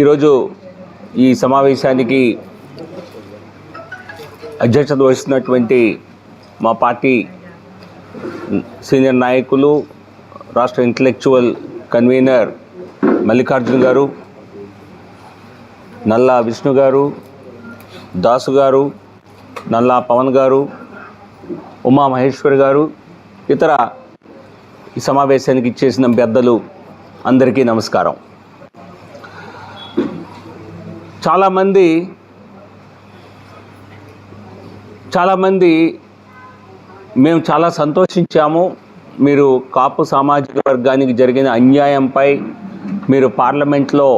ఈరోజు ఈ సమావేశానికి అధ్యక్షత వహిస్తున్నటువంటి మా పార్టీ సీనియర్ నాయకులు రాష్ట్ర ఇంటలెక్చువల్ కన్వీనర్ మల్లికార్జున్ గారు నల్లా విష్ణు గారు దాసు గారు నల్లా పవన్ గారు ఉమా మహేశ్వర్ గారు ఇతర ఈ సమావేశానికి ఇచ్చేసిన పెద్దలు అందరికీ నమస్కారం. చాలామంది చాలామంది మేము చాలా సంతోషించాము. మీరు కాపు సామాజిక వర్గానికి జరిగిన అన్యాయంపై మీరు పార్లమెంట్లో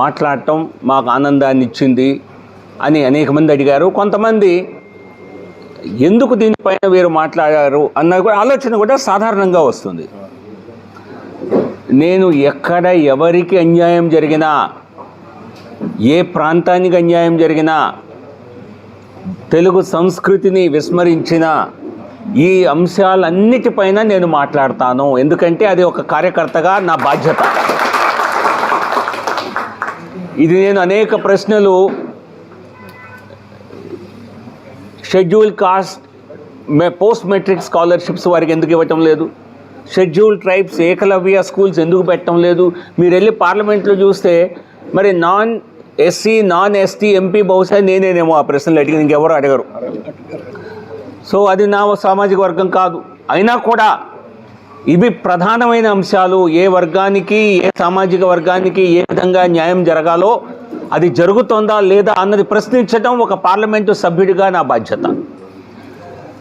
మాట్లాడటం మాకు ఆనందాన్ని ఇచ్చింది అని అనేక మంది అడిగారు. కొంతమంది ఎందుకు దీనిపైన వీరు మాట్లాడారు? అన్నది కూడా ఆలోచన కూడా సాధారణంగా వస్తుంది. నేను ఎక్కడ ఎవరికి అన్యాయం జరిగినా ఏ ప్రాంతానికి అన్యాయం జరిగినా తెలుగు సంస్కృతిని విస్మరించిన ఈ అంశాలన్నిటిపైన నేను మాట్లాడతాను. ఎందుకంటే అది ఒక కార్యకర్తగా నా బాధ్యత. ఇది నేను అనేక ప్రశ్నలు షెడ్యూల్ కాస్ట్ మే పోస్ట్ మెట్రిక్ స్కాలర్షిప్స్ వారికి ఎందుకు ఇవ్వటం లేదు? షెడ్యూల్ ట్రైబ్స్ ఏకలవ్య స్కూల్స్ ఎందుకు పెట్టడం లేదు? మీరు వెళ్ళి పార్లమెంట్లో చూస్తే మరి non SC non ST MP బహుశా నేనేనేమో ఆ ప్రశ్నలు అడిగి ఇంకెవరు అడగరు. సో అది నా సామాజిక వర్గం కాదు. అయినా కూడా ఇవి ప్రధానమైన అంశాలు. ఏ వర్గానికి ఏ సామాజిక వర్గానికి ఏ విధంగా న్యాయం జరగాలో అది జరుగుతుందా లేదా అన్నది ప్రశ్నించడం ఒక పార్లమెంటు సభ్యుడిగా నా బాధ్యత.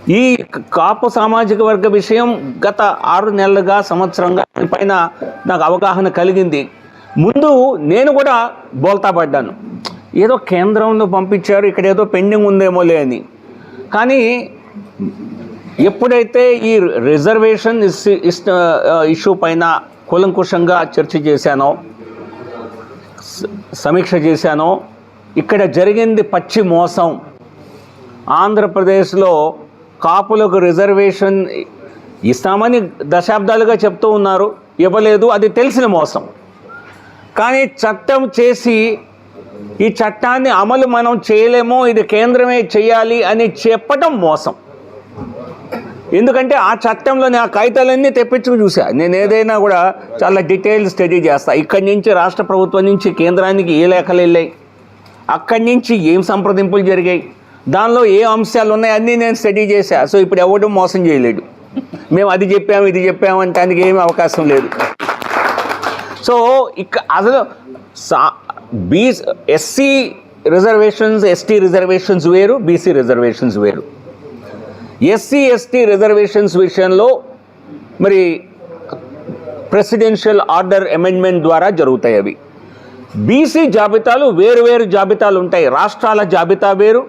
ఈ కాపు సామాజిక వర్గ విషయం గత ఆరు నెలలుగా సంవత్సరంగా పైన నాకు అవగాహన కలిగింది. ముందు నేను కూడా బోల్తా పడ్డాను. ఏదో కేంద్రంలో పంపించారు ఇక్కడ ఏదో పెండింగ్ ఉందేమోలే అని కానీ ఎప్పుడైతే ఈ రిజర్వేషన్ ఇష్యూ పైన కూలంకుషంగా చర్చ చేశానో సమీక్ష చేశానో ఇక్కడ జరిగింది పచ్చి మోసం. ఆంధ్రప్రదేశ్లో కాపులకు రిజర్వేషన్ ఇస్తామని దశాబ్దాలుగా చెప్తూ ఉన్నారు. ఇవ్వలేదు అది తెలిసిన మోసం. కానీ చట్టం చేసి ఈ చట్టాన్ని అమలు మనం చేయలేమో ఇది కేంద్రమే చేయాలి అని చెప్పటం మోసం. ఎందుకంటే ఆ చట్టంలోని ఆ కాగితాలన్నీ తెప్పించుకు చూసా. నేను ఏదైనా కూడా చాలా డీటెయిల్ స్టడీ చేస్తా. ఇక్కడి నుంచి రాష్ట్ర ప్రభుత్వం నుంచి కేంద్రానికి ఏ లేఖలు వెళ్ళాయి? అక్కడి నుంచి ఏం సంప్రదింపులు జరిగాయి? దానిలో ఏ అంశాలు ఉన్నాయి అన్నీ నేను స్టడీ చేశా. సో ఇప్పుడు ఎవడం మోసం చేయలేడు. మేము అది చెప్పాము ఇది చెప్పాము అంటానికి ఏమీ అవకాశం లేదు. సో ఇక అసలు సా బీ ఎస్సీ రిజర్వేషన్స్ ఎస్టీ రిజర్వేషన్స్ వేరు బీసీ రిజర్వేషన్స్ వేరు. ఎస్సీ ఎస్టీ రిజర్వేషన్స్ విషయంలో మరి ప్రెసిడెన్షియల్ ఆర్డర్ అమెండ్మెంట్ ద్వారా జరుగుతాయి అవి. బీసీ జాబితాలు వేరు వేరు జాబితాలు ఉంటాయి. రాష్ట్రాల జాబితా వేరు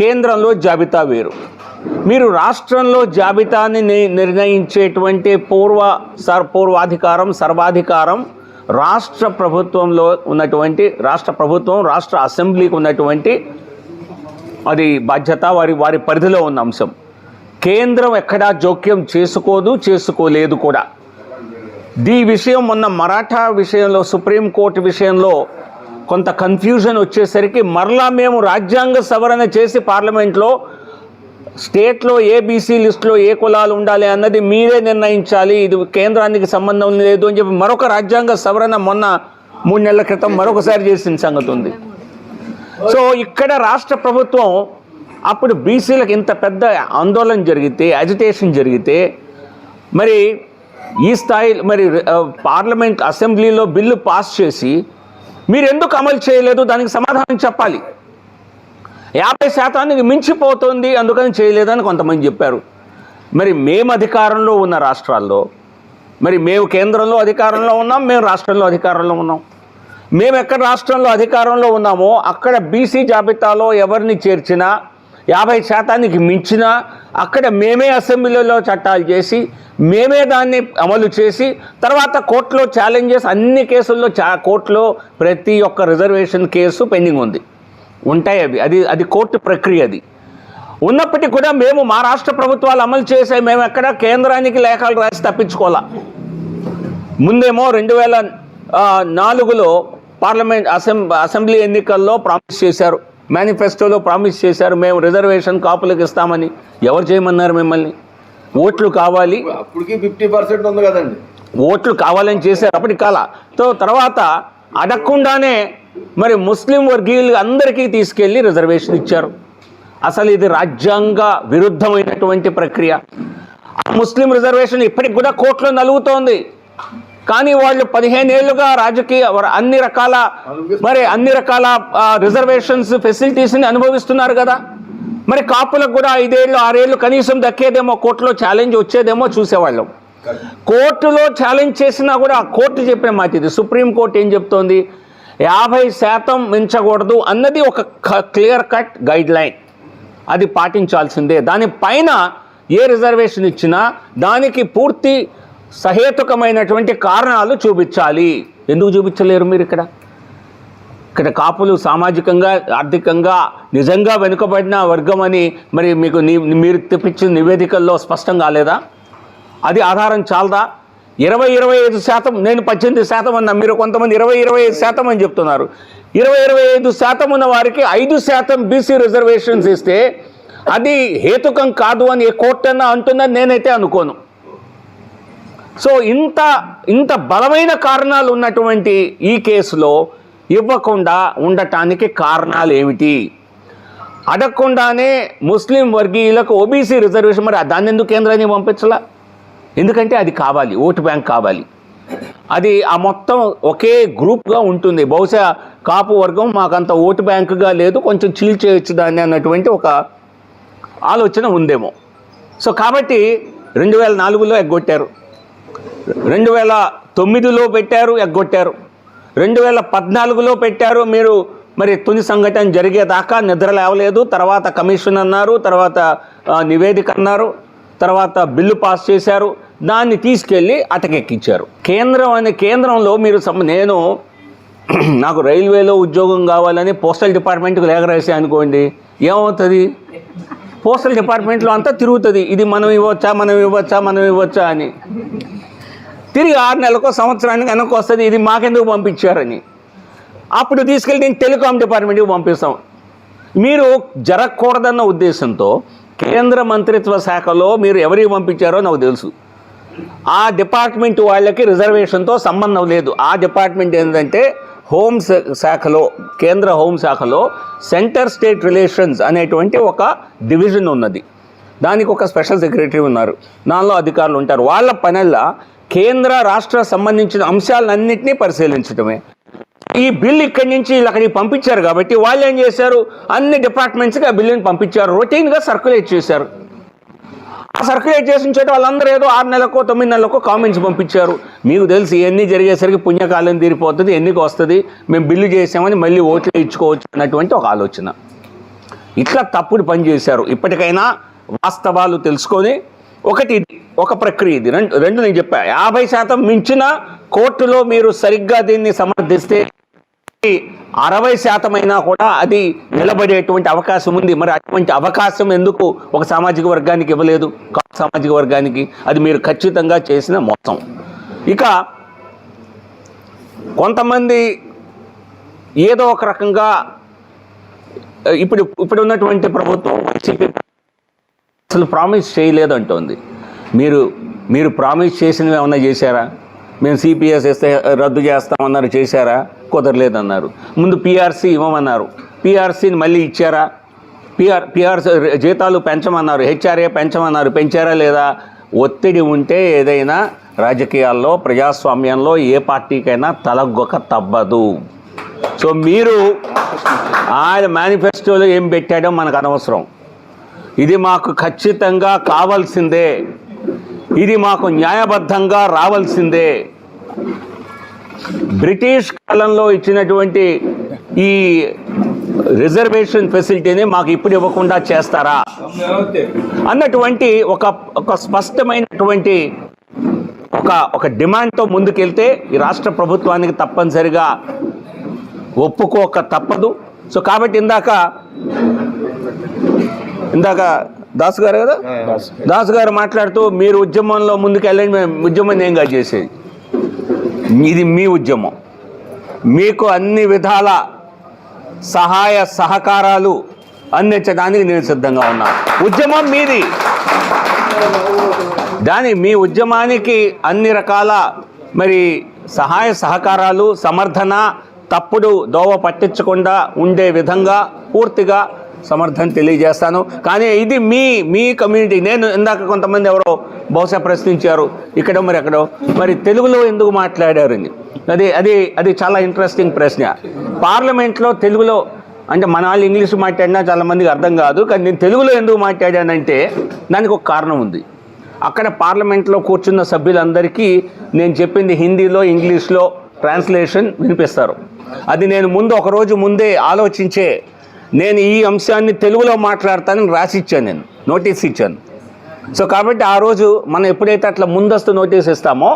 కేంద్రంలో జాబితా వేరు. మీరు రాష్ట్రంలో జాబితాని నిర్ణయించేటువంటి పూర్వ సర్ పూర్వాధికారం సర్వాధికారం రాష్ట్ర ప్రభుత్వంలో ఉన్నటువంటి రాష్ట్ర ప్రభుత్వం రాష్ట్ర అసెంబ్లీకి ఉన్నటువంటి అది బాధ్యత వారి వారి పరిధిలో ఉన్న అంశం. కేంద్రం ఎక్కడా జోక్యం చేసుకోదు చేసుకోలేదు కూడా. ఈ విషయం మొన్న మరాఠా విషయంలో సుప్రీంకోర్టు విషయంలో కొంత కన్ఫ్యూజన్ వచ్చేసరికి మరలా మేము రాజ్యాంగ సవరణ చేసి పార్లమెంట్లో స్టేట్లో ఏ బీసీ లిస్టులో ఏ కులాలు ఉండాలి అన్నది మీరే నిర్ణయించాలి. ఇది కేంద్రానికి సంబంధం లేదు అని చెప్పి మరొక రాజ్యాంగ సవరణ మొన్న మూడు నెలల క్రితం మరొకసారి చేసిన సంగతి ఉంది. సో ఇక్కడ రాష్ట్ర ప్రభుత్వం అప్పుడు బీసీలకు ఇంత పెద్ద ఆందోళన జరిగితే అజిటేషన్ జరిగితే మరి ఈ స్థాయి మరి పార్లమెంట్ అసెంబ్లీలో బిల్లు పాస్ చేసి మీరు ఎందుకు అమలు చేయలేదు? దానికి సమాధానం చెప్పాలి. యాభై శాతానికి మించిపోతుంది అందుకని చేయలేదని కొంతమంది చెప్పారు. మరి మేము అధికారంలో ఉన్న రాష్ట్రాల్లో మరి మేము కేంద్రంలో అధికారంలో ఉన్నాం మేము రాష్ట్రంలో అధికారంలో ఉన్నాం. మేము ఎక్కడ రాష్ట్రంలో అధికారంలో ఉన్నామో అక్కడ బీసీ జాబితాలో ఎవరిని చేర్చినా యాభై శాతానికి మించినా అక్కడ మేమే అసెంబ్లీలో చట్టాలు చేసి మేమే దాన్ని అమలు చేసి తర్వాత కోర్టులో ఛాలెంజెస్ అన్ని కేసుల్లో చా కోర్టులో ప్రతి ఒక్క రిజర్వేషన్ కేసు పెండింగ్ ఉంది. ఉంటాయి అవి. అది అది కోర్టు ప్రక్రియ అది. ఉన్నప్పటికీ కూడా మేము మా రాష్ట్ర ప్రభుత్వాలు అమలు చేసే మేము ఎక్కడ కేంద్రానికి లేఖలు రాసి తప్పించుకోవాలా? ముందేమో రెండు వేల నాలుగులో పార్లమెంట్ అసెం అసెంబ్లీ ఎన్నికల్లో ప్రామిస్ చేశారు. మేనిఫెస్టోలో ప్రామిస్ చేశారు. మేము రిజర్వేషన్ కాపులకు ఇస్తామని. ఎవరు చేయమన్నారు మిమ్మల్ని? ఓట్లు కావాలి. అప్పటికి ఫిఫ్టీ పర్సెంట్ ఉంది కదండి. ఓట్లు కావాలని చేశారు అప్పటి కాల. తో తర్వాత అడగకుండానే మరి ముస్లిం వర్గీయులు అందరికీ తీసుకెళ్ళి రిజర్వేషన్ ఇచ్చారు. అసలు ఇది రాజ్యాంగ విరుద్ధమైనటువంటి ప్రక్రియ. ఆ ముస్లిం రిజర్వేషన్ ఇప్పటికి కూడా కోర్టులో నలుగుతోంది. కానీ వాళ్ళు పదిహేను ఏళ్ళుగా రాజకీయ అన్ని రకాల మరి అన్ని రకాల రిజర్వేషన్స్ ఫెసిలిటీస్ని అనుభవిస్తున్నారు కదా. మరి కాపులకు కూడా ఐదేళ్ళు ఆరేళ్ళు కనీసం దక్కేదేమో కోర్టులో ఛాలెంజ్ వచ్చేదేమో చూసేవాళ్ళం. కోర్టులో ఛాలెంజ్ చేసినా కూడా ఆ కోర్టు చెప్పిన మాట ఇది సుప్రీం కోర్టు ఏం చెప్తోంది? యాభై శాతం మించకూడదు అన్నది ఒక క్లియర్ కట్ గైడ్ లైన్ అది పాటించాల్సిందే. దానిపైన ఏ రిజర్వేషన్ ఇచ్చినా దానికి పూర్తి సహేతుకమైనటువంటి కారణాలు చూపించాలి. ఎందుకు చూపించలేరు మీరు ఇక్కడ? ఇక్కడ కాపులు సామాజికంగా ఆర్థికంగా నిజంగా వెనుకబడిన వర్గం అని మరి మీకు మీరు తెప్పించిన నివేదికల్లో స్పష్టం కాలేదా? అది ఆధారం చాలదా? ఇరవై ఇరవై ఐదు శాతం నేను పద్దెనిమిది శాతం అన్నా మీరు కొంతమంది ఇరవై ఇరవై ఐదు శాతం అని చెప్తున్నారు. ఇరవై ఇరవై ఐదు శాతం ఉన్న వారికి ఐదు శాతం బీసీ రిజర్వేషన్స్ ఇస్తే అది హేతుకం కాదు అని ఏ కోర్టు అన్నా అంటుందని నేనైతే అనుకోను. సో ఇంత ఇంత బలమైన కారణాలు ఉన్నటువంటి ఈ కేసులో ఇవ్వకుండా ఉండటానికి కారణాలు ఏమిటి? అడగకుండానే ముస్లిం వర్గీయులకు ఓబీసీ రిజర్వేషన్ మరి దాన్ని ఎందుకు కేంద్రాన్ని పంపించలా? ఎందుకంటే అది కావాలి ఓటు బ్యాంక్ కావాలి. అది ఆ మొత్తం ఒకే గ్రూప్గా ఉంటుంది. బహుశా కాపు వర్గం మాకంత ఓటు బ్యాంకుగా లేదు కొంచెం చీల్చేయచ్చు దాన్ని అన్నటువంటి ఒక ఆలోచన ఉందేమో. సో కాబట్టి రెండు వేల నాలుగులో ఎగ్గొట్టారు. రెండు వేల తొమ్మిదిలో పెట్టారు ఎగ్గొట్టారు. రెండు వేల పద్నాలుగులో పెట్టారు మీరు మరి తుని సంఘటన జరిగేదాకా నిద్ర లేవలేదు. తర్వాత కమిషన్ అన్నారు తర్వాత నివేదిక అన్నారు తర్వాత బిల్లు పాస్ చేశారు. దాన్ని తీసుకెళ్ళి అటకెక్కించారు కేంద్రం అనే కేంద్రంలో మీరు నేను నాకు రైల్వేలో ఉద్యోగం కావాలని పోస్టల్ డిపార్ట్మెంట్కి లేఖ రాసే అనుకోండి ఏమవుతుంది? పోస్టల్ డిపార్ట్మెంట్లో అంతా తిరుగుతుంది. ఇది మనం ఇవ్వచ్చా మనం ఇవ్వచ్చా మనం ఇవ్వచ్చా అని. తిరిగి ఆరు నెలలకు సంవత్సరానికి వెనక్కి వస్తుంది ఇది మాకెందుకు పంపించారని. అప్పుడు తీసుకెళ్ళి నేను టెలికాం డిపార్ట్మెంట్కి పంపిస్తాం. మీరు జరగకూడదన్న ఉద్దేశంతో కేంద్ర మంత్రిత్వ శాఖలో మీరు ఎవరికి పంపించారో నాకు తెలుసు. ఆ డిపార్ట్మెంట్ వాళ్ళకి రిజర్వేషన్తో సంబంధం లేదు. ఆ డిపార్ట్మెంట్ ఏంటంటే హోమ్ శాఖలో కేంద్ర హోం శాఖలో సెంటర్ స్టేట్ రిలేషన్స్ అనేటువంటి ఒక డివిజన్ ఉన్నది. దానికి ఒక స్పెషల్ సెక్రటరీ ఉన్నారు. దానిలో అధికారులు ఉంటారు. వాళ్ళ పనల్లా కేంద్ర రాష్ట్ర సంబంధించిన అంశాలన్నింటినీ పరిశీలించడమే ఈ బిల్ ఇక్కడి నుంచి వీళ్ళు అక్కడికి పంపించారు కాబట్టి వాళ్ళు ఏం చేశారు? అన్ని డిపార్ట్మెంట్స్కి ఆ బిల్లుని పంపించారు. రొటీన్గా సర్క్యులేట్ చేశారు. సర్క్యులేట్ చేసిన చోట వాళ్ళందరూ ఏదో ఆరు నెలలకో తొమ్మిది నెలలకో కామెంట్స్ పంపించారు. మీకు తెలిసి ఇవన్నీ జరిగేసరికి పుణ్యకాలం తీరిపోతుంది ఎన్నిక వస్తుంది మేము బిల్లు చేసామని మళ్ళీ ఓట్లు ఇచ్చుకోవచ్చు అన్నటువంటి ఒక ఆలోచన. ఇట్లా తప్పుడు పని చేశారు. ఇప్పటికైనా వాస్తవాలు తెలుసుకొని ఒకటి ఒక ప్రక్రియ ఇది. రెండు రెండు నేను చెప్పా. యాభై శాతం మించిన కోర్టులో మీరు సరిగ్గా దీన్ని సమర్థిస్తే అరవై శాతం అయినా కూడా అది నిలబడేటువంటి అవకాశం ఉంది. మరి అటువంటి అవకాశం ఎందుకు ఒక సామాజిక వర్గానికి ఇవ్వలేదు? సామాజిక వర్గానికి. అది మీరు ఖచ్చితంగా చేసిన మోసం. ఇక కొంతమంది ఏదో ఒక రకంగా ఇప్పుడు ఇప్పుడు ఉన్నటువంటి ప్రభుత్వం వైసీపీ అసలు ప్రామిస్ చేయలేదంటోంది మీరు మీరు ప్రామిస్ చేసినవి ఏమైనా చేశారా? మేము సిపిఎస్ ఇస్తే రద్దు చేస్తామన్నారు చేశారా? కుదరలేదన్నారు. ముందు పిఆర్సీ ఇవ్వమన్నారు. పిఆర్సీని మళ్ళీ ఇచ్చారా? పిఆర్ పిఆర్సీ జీతాలు పెంచమన్నారు హెచ్ఆర్ఏ పెంచమన్నారు పెంచారా లేదా? ఒత్తిడి ఉంటే ఏదైనా రాజకీయాల్లో ప్రజాస్వామ్యంలో ఏ పార్టీకైనా తలగొక తప్పదు. సో మీరు ఆయన మేనిఫెస్టోలో ఏం పెట్టాడో మనకు అనవసరం. ఇది మాకు ఖచ్చితంగా కావాల్సిందే. ఇది మాకు న్యాయబద్ధంగా రావాల్సిందే. బ్రిటిష్ కాలంలో ఇచ్చినటువంటి ఈ రిజర్వేషన్ ఫెసిలిటీని మాకు ఇప్పుడు ఇవ్వకుండా చేస్తారా? అన్నటువంటి ఒక ఒక స్పష్టమైనటువంటి ఒక ఒక డిమాండ్తో ముందుకెళ్తే ఈ రాష్ట్ర ప్రభుత్వానికి తప్పనిసరిగా ఒప్పుకోక తప్పదు. సో కాబట్టి ఇందాక ఇందాక దాస్ గారు కదా? దాస్ గారు మాట్లాడుతూ మీరు ఉద్యమంలో ముందుకు వెళ్ళండి ఉద్యమం ఏం కాదు చేసేది. ఇది మీ ఉద్యమం. మీకు అన్ని విధాల సహాయ సహకారాలు అందించడానికి నేను సిద్ధంగా ఉన్నాను ఉద్యమం మీది. దాని మీ ఉద్యమానికి అన్ని రకాల మరి సహాయ సహకారాలు సమర్థన తప్పుడు దోవ పట్టించకుండా ఉండే విధంగా పూర్తిగా సమర్థం తెలియజేస్తాను. కానీ ఇది మీ మీ కమ్యూనిటీ నేను ఇందాక కొంతమంది ఎవరో బహుశా ప్రశ్నించారు. ఇక్కడ మరి ఎక్కడో. మరి తెలుగులో ఎందుకు మాట్లాడారని అది అది అది చాలా ఇంట్రెస్టింగ్ ప్రశ్న. పార్లమెంట్లో తెలుగులో అంటే మన వాళ్ళు ఇంగ్లీష్ మాట్లాడినా చాలామందికి అర్థం కాదు. కానీ నేను తెలుగులో ఎందుకు మాట్లాడానంటే దానికి ఒక కారణం ఉంది. అక్కడ పార్లమెంట్లో కూర్చున్న సభ్యులందరికీ నేను చెప్పింది హిందీలో ఇంగ్లీష్లో ట్రాన్స్లేషన్ వినిపిస్తారు. అది నేను ముందు ఒక రోజు ముందే ఆలోచించే నేను ఈ అంశాన్ని తెలుగులో మాట్లాడతానని రాసి ఇచ్చాను నేను నోటీస్ ఇచ్చాను. సో కాబట్టి ఆ రోజు మనం ఎప్పుడైతే అట్లా ముందస్తు నోటీస్ ఇస్తామో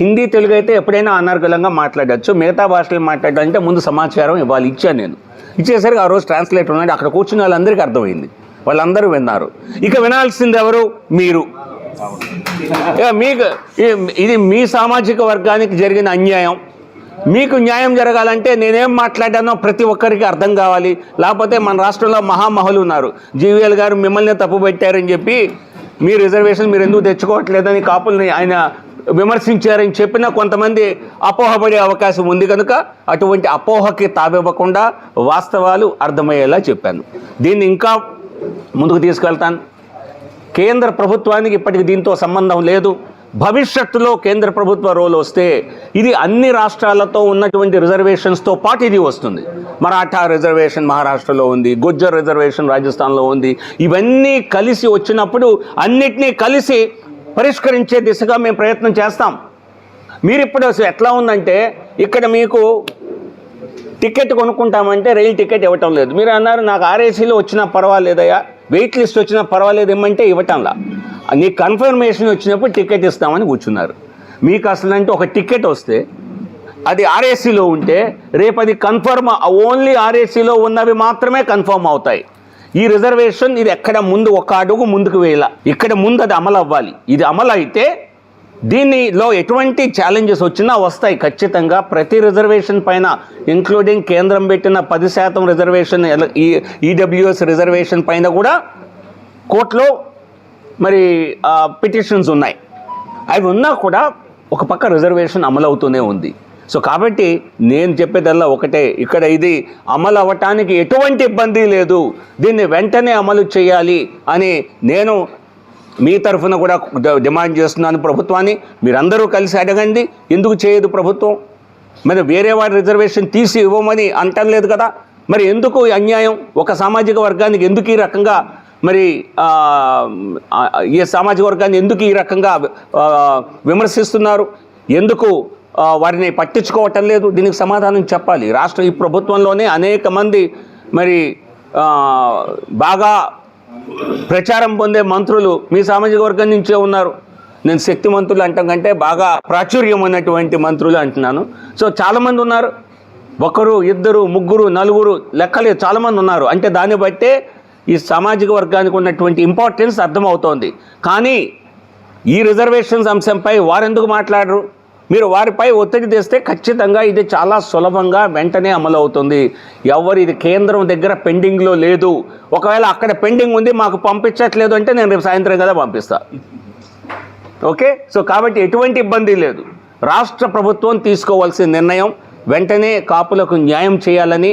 హిందీ తెలుగు అయితే ఎప్పుడైనా అనర్గులంగా మాట్లాడచ్చు మిగతా భాషలు మాట్లాడాలంటే ముందు సమాచారం ఇవ్వాలి ఇచ్చాను నేను. ఇచ్చేసరికి ఆ రోజు ట్రాన్స్లేటర్ ఉన్నాడు అక్కడ కూర్చున్న వాళ్ళందరికీ అర్థమైంది. వాళ్ళందరూ విన్నారు. ఇక వినాల్సింది ఎవరు? మీరు. ఇక మీకు ఇది మీ సామాజిక వర్గానికి జరిగిన అన్యాయం. మీకు న్యాయం జరగాలంటే నేనేం మాట్లాడానో ప్రతి ఒక్కరికి అర్థం కావాలి. లేకపోతే మన రాష్ట్రంలో మహామహులు ఉన్నారు. జీవీఎల్ గారు మిమ్మల్ని తప్పుపెట్టారని చెప్పి మీ రిజర్వేషన్ మీరు ఎందుకు తెచ్చుకోవట్లేదని కాపుల్ని ఆయన విమర్శించారని చెప్పినా కొంతమంది అపోహపడే అవకాశం ఉంది కనుక అటువంటి అపోహకి తావివ్వకుండా వాస్తవాలు అర్థమయ్యేలా చెప్పాను. దీన్ని ఇంకా ముందుకు తీసుకెళ్తాను. కేంద్ర ప్రభుత్వానికి ఇప్పటికి దీంతో సంబంధం లేదు. భవిష్యత్తులో కేంద్ర ప్రభుత్వ రోల్ వస్తే ఇది అన్ని రాష్ట్రాలతో ఉన్నటువంటి రిజర్వేషన్స్తో పాటు ఇది వస్తుంది. మరాఠా రిజర్వేషన్ మహారాష్ట్రలో ఉంది గుజ్జర్ రిజర్వేషన్ రాజస్థాన్లో ఉంది. ఇవన్నీ కలిసి వచ్చినప్పుడు అన్నిటినీ కలిసి పరిష్కరించే దిశగా మేము ప్రయత్నం చేస్తాం. మీరు ఇప్పుడు ఎట్లా ఉందంటే ఇక్కడ మీకు టికెట్ కొనుక్కుంటామంటే రైలు టికెట్ ఇవ్వటం లేదు. మీరు అన్నారు నాకు ఆర్ఏసీలో వచ్చినా పర్వాలేదయ్యా వెయిట్ లిస్ట్ వచ్చినా పర్వాలేదు ఇమ్మంటే ఇవ్వటంలా. నీ కన్ఫర్మేషన్ వచ్చినప్పుడు టికెట్ ఇస్తామని కూర్చున్నారు. మీకు అసలు అంటే ఒక టికెట్ వస్తే అది ఆర్ఏసీలో ఉంటే రేపు అది కన్ఫర్మ్ ఓన్లీ ఆర్ఏసీలో ఉన్నవి మాత్రమే కన్ఫర్మ్ అవుతాయి. ఈ రిజర్వేషన్ ఇది ఎక్కడ ముందు ఒక అడుగు ముందుకు వేయాల. ఇక్కడ ముందు అది అమలు అవ్వాలి. ఇది అమలు అయితే దీనిలో ఎటువంటి ఛాలెంజెస్ వచ్చినా వస్తాయి ఖచ్చితంగా. ప్రతి రిజర్వేషన్ పైన ఇంక్లూడింగ్ కేంద్రం పెట్టిన పది శాతం రిజర్వేషన్ ఈ ఈడబ్ల్యూఎస్ రిజర్వేషన్ పైన కూడా కోర్టులో మరి పిటిషన్స్ ఉన్నాయి. అవి ఉన్నా కూడా ఒక పక్క రిజర్వేషన్ అమలు అవుతూనే ఉంది. సో కాబట్టి నేను చెప్పేదల్లా ఒకటే. ఇక్కడ ఇది అమలు అవ్వటానికి ఎటువంటి ఇబ్బంది లేదు. దీన్ని వెంటనే అమలు చేయాలి అని నేను మీ తరఫున కూడా డిమాండ్ చేస్తున్నాను ప్రభుత్వాన్ని. మీరందరూ కలిసి అడగండి. ఎందుకు చేయదు ప్రభుత్వం? మరి వేరే వారి రిజర్వేషన్ తీసి ఇవ్వమని అంటం లేదు కదా. మరి ఎందుకు అన్యాయం? ఒక సామాజిక వర్గానికి ఎందుకు ఈ రకంగా మరి ఈ సామాజిక వర్గాన్ని ఎందుకు ఈ రకంగా విమర్శిస్తున్నారు? ఎందుకు వారిని పట్టించుకోవటం లేదు? దీనికి సమాధానం చెప్పాలి. రాష్ట్ర ఈ ప్రభుత్వంలోనే అనేక మంది మరి బాగా ప్రచారం పొందే మంత్రులు మీ సామాజిక వర్గం నుంచే ఉన్నారు. నేను శక్తి మంత్రులు అంటాం కంటే బాగా ప్రాచుర్యం ఉన్నటువంటి మంత్రులు అంటున్నాను. సో చాలామంది ఉన్నారు. ఒకరు ఇద్దరు ముగ్గురు నలుగురు లెక్కలేదు చాలామంది ఉన్నారు. అంటే దాన్ని బట్టే ఈ సామాజిక వర్గానికి ఉన్నటువంటి ఇంపార్టెన్స్ అర్థమవుతోంది. కానీ ఈ రిజర్వేషన్స్ అంశంపై వారెందుకు మాట్లాడరు? మీరు వారిపై ఒత్తిడి తెస్తే ఖచ్చితంగా ఇది చాలా సులభంగా వెంటనే అమలు అవుతుంది ఎవరు ఇది కేంద్రం దగ్గర పెండింగ్లో లేదు. ఒకవేళ అక్కడ పెండింగ్ ఉంది మాకు పంపించట్లేదు అంటే నేను రేపు సాయంత్రం కదా పంపిస్తా. ఓకే? సో కాబట్టి ఎటువంటి ఇబ్బంది లేదు. రాష్ట్ర ప్రభుత్వం తీసుకోవాల్సిన నిర్ణయం వెంటనే కాపులకు న్యాయం చేయాలని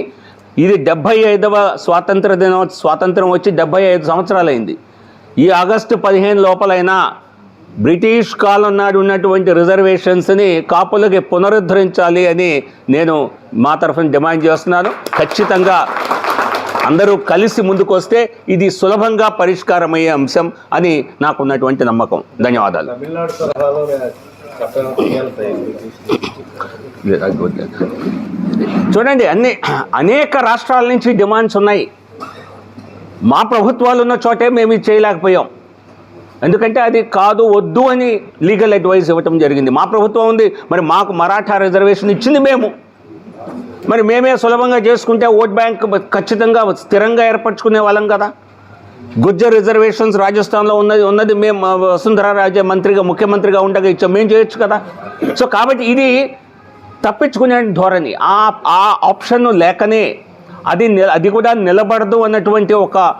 ఇది డెబ్భై ఐదవ స్వాతంత్ర దినో స్వాతంత్రం వచ్చి డెబ్భై ఐదు సంవత్సరాలైంది. ఈ ఆగస్టు పదిహేను లోపలైనా బ్రిటిష్ కాలం నాడు ఉన్నటువంటి రిజర్వేషన్స్ని కాపులకి పునరుద్ధరించాలి అని నేను మా తరఫున డిమాండ్ చేస్తున్నాను. ఖచ్చితంగా అందరూ కలిసి ముందుకొస్తే ఇది సులభంగా పరిష్కారమయ్యే అంశం అని నాకున్నటువంటి నమ్మకం. ధన్యవాదాలు. చూడండి అన్ని అనేక రాష్ట్రాల నుంచి డిమాండ్స్ ఉన్నాయి. మా ప్రభుత్వాలు ఉన్న చోటే మేము ఇది చేయలేకపోయాం. ఎందుకంటే అది కాదు వద్దు అని లీగల్ అడ్వైస్ ఇవ్వటం జరిగింది. మా ప్రభుత్వం ఉంది మరి మాకు మరాఠా రిజర్వేషన్ ఇచ్చింది మేము. మరి మేమే సులభంగా చేసుకుంటే ఓట్ బ్యాంక్ ఖచ్చితంగా స్థిరంగా ఏర్పరచుకునే వాళ్ళం కదా. గుజ్జర్ రిజర్వేషన్స్ రాజస్థాన్లో ఉన్నది ఉన్నది మేము వసుంధర రాజే మంత్రిగా ముఖ్యమంత్రిగా ఉండగా ఇచ్చాం మేము చేయొచ్చు కదా? సో కాబట్టి ఇది తప్పించుకునే ధోరణి. ఆ ఆ ఆప్షన్ లేకనే అది అది కూడా నిలబడదు అన్నటువంటి ఒక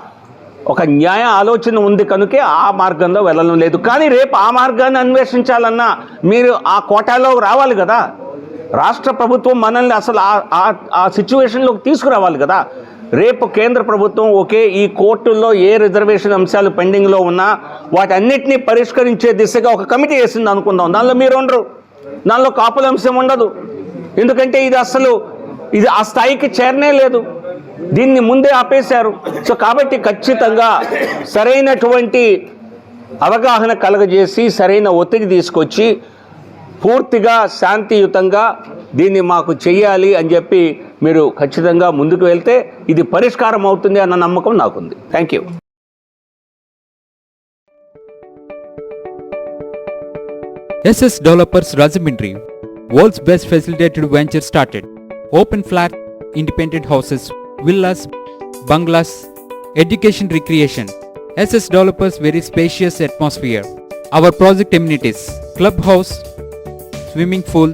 ఒక న్యాయ ఆలోచన ఉంది కనుకే ఆ మార్గంలో వెళ్ళడం లేదు. కానీ రేపు ఆ మార్గాన్ని అన్వేషించాలన్నా మీరు ఆ కోటాలో రావాలి కదా? రాష్ట్ర ప్రభుత్వం మనల్ని అసలు ఆ- ఆ- ఆ సిచ్యువేషన్లోకి తీసుకురావాలి కదా? రేపు కేంద్ర ప్రభుత్వం ఒకే ఈ కోర్టుల్లో ఏ రిజర్వేషన్ అంశాలు పెండింగ్లో ఉన్నా వాటన్నిటినీ పరిష్కరించే దిశగా ఒక కమిటీ వేసింది అనుకుందాం. దానిలో మీరు ఉండరు దానిలో కాపుల అంశం ఉండదు. ఎందుకంటే ఇది అసలు ఇది ఆ స్థాయికి చేరనే లేదు. దీన్ని ముందే ఆపేశారు. సో కాబట్టి ఖచ్చితంగా సరైనటువంటి అవగాహన కలగజేసి సరైన ఒత్తిడి తీసుకొచ్చి పూర్తిగా శాంతియుతంగా దీన్ని మాకు చెయ్యాలి అని చెప్పి మీరు ఖచ్చితంగా ముందుకు వెళ్తే ఇది పరిష్కారం అవుతుంది అన్న నమ్మకం నాకుంది. Thank you SS developers Rajahmundry world's best facilitated venture started open flat independent houses villas bungalows education recreation SS developers very spacious atmosphere our project amenities club house swimming pool